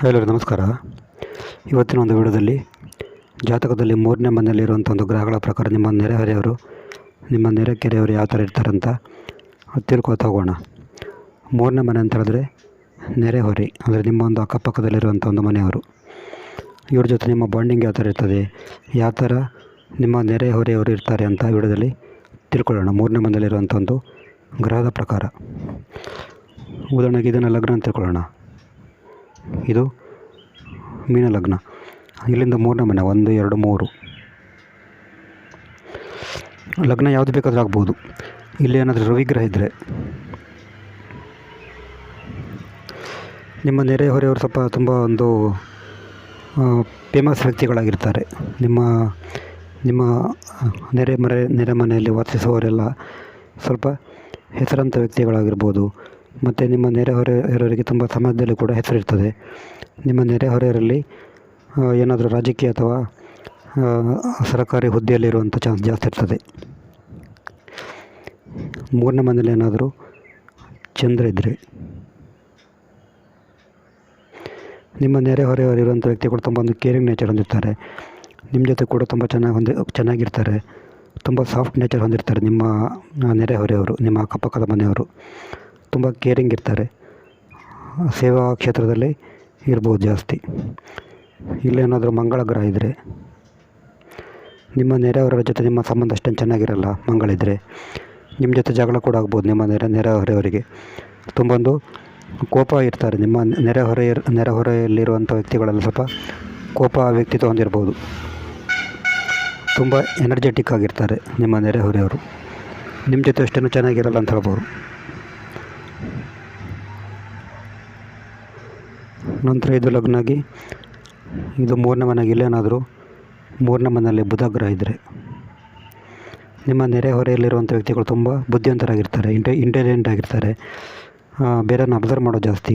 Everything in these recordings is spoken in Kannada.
ಎಲ್ಲರಿಗೂ ನಮಸ್ಕಾರ. ಇವತ್ತಿನ ಒಂದು ವಿಡಿಯೋದಲ್ಲಿ ಜಾತಕದಲ್ಲಿ ಮೂರನೇ ಮನೆಯಲ್ಲಿರುವಂಥ ಒಂದು ಗ್ರಹಗಳ ಪ್ರಕಾರ ನಿಮ್ಮ ನೆರೆಹೊರೆಯವರು, ನಿಮ್ಮ ನೆರೆಕೆರೆಯವರು ಯಾವ ಥರ ಇರ್ತಾರೆ ಅಂತ ತಿಳ್ಕೊತಾ ಹೋಗೋಣ ಮೂರನೇ ಮನೆ ಅಂತ ಹೇಳಿದ್ರೆ ನೆರೆಹೊರೆ, ಅಂದರೆ ನಿಮ್ಮ ಒಂದು ಅಕ್ಕಪಕ್ಕದಲ್ಲಿರುವಂಥ ಒಂದು ಮನೆಯವರು. ಇವ್ರ ಜೊತೆ ನಿಮ್ಮ ಬಾಂಡಿಂಗ್ ಯಾವ ಥರ ಇರ್ತದೆ, ಯಾವ ಥರ ನಿಮ್ಮ ನೆರೆಹೊರೆಯವರು ಇರ್ತಾರೆ ಅಂತ ವಿಡಿಯೋದಲ್ಲಿ ತಿಳ್ಕೊಳ್ಳೋಣ. ಮೂರನೇ ಮನೆಯಲ್ಲಿರುವಂಥ ಒಂದು ಗ್ರಹದ ಪ್ರಕಾರ. ಉದಾಹರಣೆಗೆ ಇದನ್ನು ಲಗ್ನ ಅಂತ ತಿಳ್ಕೊಳ್ಳೋಣ. ಇದು ಮೀನ ಲಗ್ನ ಇಲ್ಲಿಂದ ಮೂರನೇ ಮನೆ, ಒಂದು, ಎರಡು, ಮೂರು. ಲಗ್ನ ಯಾವುದು ಬೇಕಾದರೂ ಆಗ್ಬೋದು. ಇಲ್ಲಿ ಏನಾದರೂ ರವಿಗ್ರಹ ಇದ್ದರೆ ನಿಮ್ಮ ನೆರೆಹೊರೆಯವರು ಸ್ವಲ್ಪ ತುಂಬ ಒಂದು ಫೇಮಸ್ ವ್ಯಕ್ತಿಗಳಾಗಿರ್ತಾರೆ. ನಿಮ್ಮ ನಿಮ್ಮ ನೆರೆ ಮರೆ ನೆರೆ ಮನೆಯಲ್ಲಿ ವಾಸಿಸುವವರೆಲ್ಲ ಸ್ವಲ್ಪ ಹೆಸರಂತ ವ್ಯಕ್ತಿಗಳಾಗಿರ್ಬೋದು. ಮತ್ತು ನಿಮ್ಮ ನೆರೆಹೊರೆಯವರಿಗೆ ತುಂಬ ಸಮಾಜದಲ್ಲಿ ಕೂಡ ಹೆಸರಿರ್ತದೆ ನಿಮ್ಮ ನೆರೆಹೊರೆಯರಲ್ಲಿ ಏನಾದರೂ ರಾಜಕೀಯ ಅಥವಾ ಸರ್ಕಾರಿ ಹುದ್ದೆಯಲ್ಲಿರುವಂಥ ಚಾನ್ಸ್ ಜಾಸ್ತಿ ಇರ್ತದೆ. ಮೂರನೇ ಮನೇಲಿ ಏನಾದರೂ ಚಂದ್ರ ಇದ್ದರೆ ನಿಮ್ಮ ನೆರೆಹೊರೆಯವರಿರುವಂಥ ಕೂಡ ತುಂಬ ಒಂದು ಕೇರಿಂಗ್ ನೇಚರ್ ಹೊಂದಿರ್ತಾರೆ. ನಿಮ್ಮ ಜೊತೆ ಕೂಡ ತುಂಬ ಚೆನ್ನಾಗಿ ಹೊಂದಿ, ಚೆನ್ನಾಗಿರ್ತಾರೆ. ತುಂಬ ಸಾಫ್ಟ್ ನೇಚರ್ ಹೊಂದಿರ್ತಾರೆ ನಿಮ್ಮ ನೆರೆಹೊರೆಯವರು ನಿಮ್ಮ ಅಕ್ಕಪಕ್ಕದ ಮನೆಯವರು. ತುಂಬ ಕೇರಿಂಗ್ ಇರ್ತಾರೆ. ಸೇವಾ ಕ್ಷೇತ್ರದಲ್ಲಿ ಇರ್ಬೋದು ಜಾಸ್ತಿ. ಇಲ್ಲೇನಾದರೂ ಮಂಗಳ ಗ್ರಹ ಇದ್ದರೆ ನಿಮ್ಮ ನೆರೆಯವರ ಜೊತೆ ನಿಮ್ಮ ಸಂಬಂಧ ಅಷ್ಟೇನು ಚೆನ್ನಾಗಿರಲ್ಲ ಮಂಗಳಿದ್ದರೆ ನಿಮ್ಮ ಜೊತೆ ಜಗಳ ಕೂಡ ಆಗ್ಬೋದು ನಿಮ್ಮ ನೆರೆ, ನೆರೆಹೊರೆಯವರಿಗೆ. ತುಂಬೊಂದು ಕೋಪ ಇರ್ತಾರೆ, ನಿಮ್ಮ ನೆರೆಹೊರೆ, ನೆರೆಹೊರೆಯಲ್ಲಿರುವಂಥ ವ್ಯಕ್ತಿಗಳೆಲ್ಲ ಸ್ವಲ್ಪ ಕೋಪ ವ್ಯಕ್ತಿತ್ವ ಹೊಂದಿರ್ಬೋದು. ತುಂಬ ಎನರ್ಜೆಟಿಕ್ ಆಗಿರ್ತಾರೆ ನಿಮ್ಮ ನೆರೆಹೊರೆಯವರು. ನಿಮ್ಮ ಜೊತೆ ಅಷ್ಟೇನೂ ಚೆನ್ನಾಗಿರಲ್ಲ ಅಂತ ಹೇಳ್ಬೋದು. ನಂತರ ಇದು ಲಗ್ನ ಆಗಿ ಇದು ಮೂರನೇ ಮನೆಗೆ ಇಲ್ಲೇನಾದರೂ ಮೂರನೇ ಮನೆಯಲ್ಲಿ ಬುಧ ಗ್ರಹ ಇದ್ದರೆ ನಿಮ್ಮ ನೆರೆಹೊರೆಯಲ್ಲಿರುವಂಥ ವ್ಯಕ್ತಿಗಳು ತುಂಬ ಬುದ್ಧಿವಂತರಾಗಿರ್ತಾರೆ, ಇಂಟೆ ಇಂಟೆಲಿಜೆಂಟ್ ಆಗಿರ್ತಾರೆ. ಬೇರೆಯವ್ರನ್ನ ಅಬ್ಸರ್ವ್ ಮಾಡೋದು ಜಾಸ್ತಿ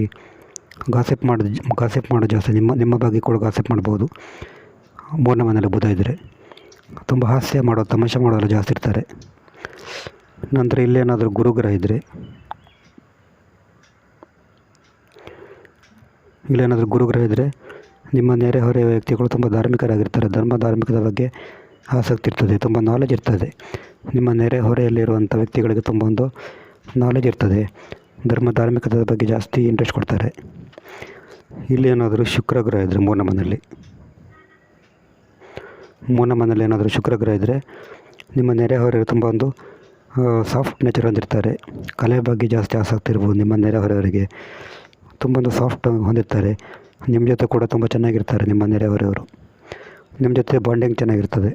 ಗಾಸಿಪ್ ಮಾಡೋದು ಗಾಸಿಪ್ ಮಾಡೋದು ಜಾಸ್ತಿ, ನಿಮ್ಮ ನಿಮ್ಮ ಬಗ್ಗೆ ಕೂಡ ಗಾಸಿಪ್ ಮಾಡ್ಬೋದು. ಮೂರನೇ ಮನೆಯಲ್ಲಿ ಬುಧ ಇದ್ದರೆ ತುಂಬ ಹಾಸ್ಯ ಮಾಡೋದು ತಮಾಷೆ ಮಾಡೋರು ಜಾಸ್ತಿ ಇರ್ತಾರೆ. ನಂತರ ಇಲ್ಲೇನಾದರೂ ಗುರುಗ್ರಹ ಇದ್ದರೆ ಇಲ್ಲೇನಾದರೂ ಗುರುಗ್ರಹ ಇದ್ದರೆ ನಿಮ್ಮ ನೆರೆಹೊರೆಯ ವ್ಯಕ್ತಿಗಳು ತುಂಬ ಧಾರ್ಮಿಕರಾಗಿರ್ತಾರೆ. ಧರ್ಮ ಧಾರ್ಮಿಕದ ಬಗ್ಗೆ ಆಸಕ್ತಿ ಇರ್ತದೆ, ತುಂಬ ನಾಲೆಜ್ ಇರ್ತದೆ. ನಿಮ್ಮ ನೆರೆಹೊರೆಯಲ್ಲಿರುವಂಥ ವ್ಯಕ್ತಿಗಳಿಗೆ ತುಂಬ ಒಂದು ನಾಲೆಜ್ ಇರ್ತದೆ. ಧರ್ಮ ಧಾರ್ಮಿಕದ ಬಗ್ಗೆ ಜಾಸ್ತಿ ಇಂಟ್ರೆಸ್ಟ್ ಕೊಡ್ತಾರೆ. ಇಲ್ಲಿ ಏನಾದರೂ ಶುಕ್ರ ಗ್ರಹ ಇದ್ದರೆ ಮೂರನೇ ಮನೆಯಲ್ಲಿ ಮೂರನೇ ಮನೆಯಲ್ಲಿ ಏನಾದರೂ ಶುಕ್ರ ಗ್ರಹ ಇದ್ದರೆ ನಿಮ್ಮ ನೆರೆಹೊರೆಯವರು ತುಂಬ ಒಂದು ಸಾಫ್ಟ್ ನೇಚರ್ ಹೊಂದಿರ್ತಾರೆ. ಕಲೆ ಬಗ್ಗೆ ಜಾಸ್ತಿ ಆಸಕ್ತಿ ಇರ್ಬೋದು ನಿಮ್ಮ ನೆರೆಹೊರೆಯವರಿಗೆ ತುಂಬ ಸಾಫ್ಟ್ ಹೊಂದಿರ್ತಾರೆ. ನಿಮ್ಮ ಜೊತೆ ಕೂಡ ತುಂಬ ಚೆನ್ನಾಗಿರ್ತಾರೆ ನಿಮ್ಮ ನೆರೆಹೊರೆಯವರು. ನಿಮ್ಮ ಜೊತೆ ಬಾಂಡಿಂಗ್ ಚೆನ್ನಾಗಿರ್ತದೆ.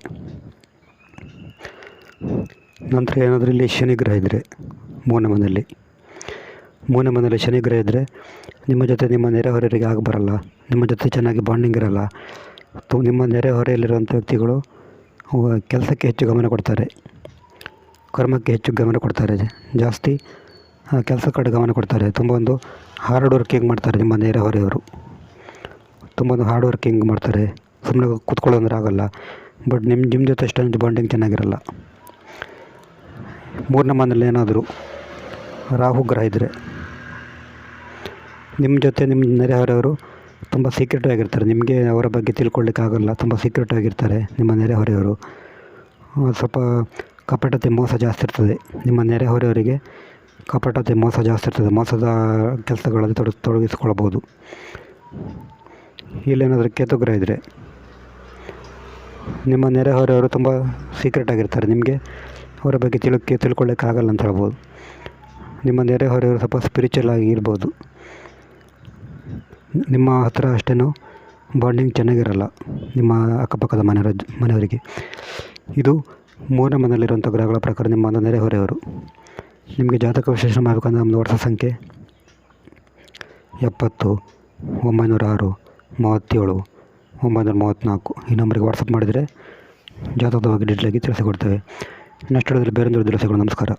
ನಂತರ ಏನಾದರೂ ಇಲ್ಲಿ ಶನಿಗ್ರಹ ಇದ್ದರೆ ಮೂನೆ ಮನೆಯಲ್ಲಿ ಮೂನೆ ಮನೆಯಲ್ಲಿ ಶನಿಗ್ರಹ ಇದ್ದರೆ ನಿಮ್ಮ ಜೊತೆ ನಿಮ್ಮ ನೆರೆಹೊರೆಯವರಿಗೆ ಆಗ ಬರಲ್ಲ. ನಿಮ್ಮ ಜೊತೆ ಚೆನ್ನಾಗಿ ಬಾಂಡಿಂಗ್ ಇರಲ್ಲ. ತು, ನಿಮ್ಮ ನೆರೆಹೊರೆಯಲ್ಲಿರುವಂಥ ವ್ಯಕ್ತಿಗಳು ಕೆಲಸಕ್ಕೆ ಹೆಚ್ಚು ಗಮನ ಕೊಡ್ತಾರೆ. ಕರ್ಮಕ್ಕೆ ಹೆಚ್ಚು ಗಮನ ಕೊಡ್ತಾರೆ. ಜಾಸ್ತಿ ಕೆಲಸ ಕಡೆ ಗಮನ ಕೊಡ್ತಾರೆ. ತುಂಬ ಒಂದು ಹಾರ್ಡ್ ವರ್ಕಿಂಗ್ ಮಾಡ್ತಾರೆ ನಿಮ್ಮ ನೆರೆಹೊರೆಯವರು ತುಂಬ ಒಂದು ಹಾರ್ಡ್ ವರ್ಕಿಂಗ್ ಮಾಡ್ತಾರೆ. ಸುಮ್ಮನೆ ಕೂತ್ಕೊಳ್ಳೋಂದ್ರೆ ಆಗೋಲ್ಲ. ಬಟ್ ನಿಮ್ಮ ನಿಮ್ಮ ಜೊತೆ ಅಷ್ಟೊಂದು ಬಾಂಡಿಂಗ್ ಚೆನ್ನಾಗಿರಲ್ಲ. ಮೂರನೇ ಮನೇಲಿ ಏನಾದರೂ ರಾಹು ಗ್ರಹ ಇದ್ದರೆ ನಿಮ್ಮ ಜೊತೆ ನಿಮ್ಮ ನೆರೆಹೊರೆಯವರು ತುಂಬ ಸೀಕ್ರೆಟಿವ್ ಆಗಿರ್ತಾರೆ. ನಿಮಗೆ ಅವರ ಬಗ್ಗೆ ತಿಳ್ಕೊಳ್ಳಿಕ್ಕೆ ಆಗೋಲ್ಲ. ತುಂಬ ಸೀಕ್ರೆಟಿವ್ ಆಗಿರ್ತಾರೆ ನಿಮ್ಮ ನೆರೆಹೊರೆಯವರು. ಸ್ವಲ್ಪ ಕಪಟತೆ, ಮೋಸ ಜಾಸ್ತಿ ಇರ್ತದೆ. ನಿಮ್ಮ ನೆರೆಹೊರೆಯವರಿಗೆ ಕಪಟತೆ ಮೋಸ ಜಾಸ್ತಿ ಇರ್ತದೆ, ಮೋಸದ ಕೆಲಸಗಳಲ್ಲಿ ತೊಡ ತೊಡಗಿಸ್ಕೊಳ್ಬೋದು ಇಲ್ಲೇನಾದರೂ ಕೇತುಗ್ರಹ ಇದ್ದರೆ ನಿಮ್ಮ ನೆರೆಹೊರೆಯವರು ತುಂಬ ಸೀಕ್ರೆಟ್ ಆಗಿರ್ತಾರೆ. ನಿಮಗೆ ಅವರ ಬಗ್ಗೆ ತಿಳ್ಕೆ ತಿಳ್ಕೊಳ್ಳೋಕೆ ಆಗಲ್ಲ ಅಂತ ಹೇಳ್ಬೋದು. ನಿಮ್ಮ ನೆರೆಹೊರೆಯವರು ಸ್ವಲ್ಪ ಸ್ಪಿರಿಚುವಲ್ ಆಗಿ ಇರ್ಬೋದು. ನಿಮ್ಮ ಹತ್ರ ಅಷ್ಟೇನು ಬಾಂಡಿಂಗ್ ಚೆನ್ನಾಗಿರಲ್ಲ ನಿಮ್ಮ ಅಕ್ಕಪಕ್ಕದ ಮನೆಯವರ, ಮನೆಯವರಿಗೆ. ಇದು ಮೂರನೇ ಮನೆಯಲ್ಲಿರುವಂಥ ಗ್ರಹಗಳ ಪ್ರಕಾರ ನಿಮ್ಮ ನೆರೆಹೊರೆಯವರು. ನಿಮಗೆ ಜಾತಕ ವಿಶ್ಲೇಷಣೆ ಮಾಡಬೇಕಂದ್ರೆ ನಮ್ಮದು ವರ್ಷ ಸಂಖ್ಯೆ. ಎಪ್ಪತ್ತು ಒಂಬೈನೂರ ಆರು ಮೂವತ್ತೇಳು ಒಂಬೈನೂರ ಮೂವತ್ತ್ನಾಲ್ಕು ಈ ನಂಬರಿಗೆ ವಾಟ್ಸಪ್ ಮಾಡಿದರೆ ಜಾತಕದ ಬಗ್ಗೆ ಡೀಟೇಲಾಗಿ ತಿಳಿಸಿಕೊಡ್ತೇವೆ. ನೆಕ್ಸ್ಟ್ ಹೇಳಿದ್ರೆ ಬೇರೆ ತಿಳಿಸಿಕೊಡು ನಮಸ್ಕಾರ.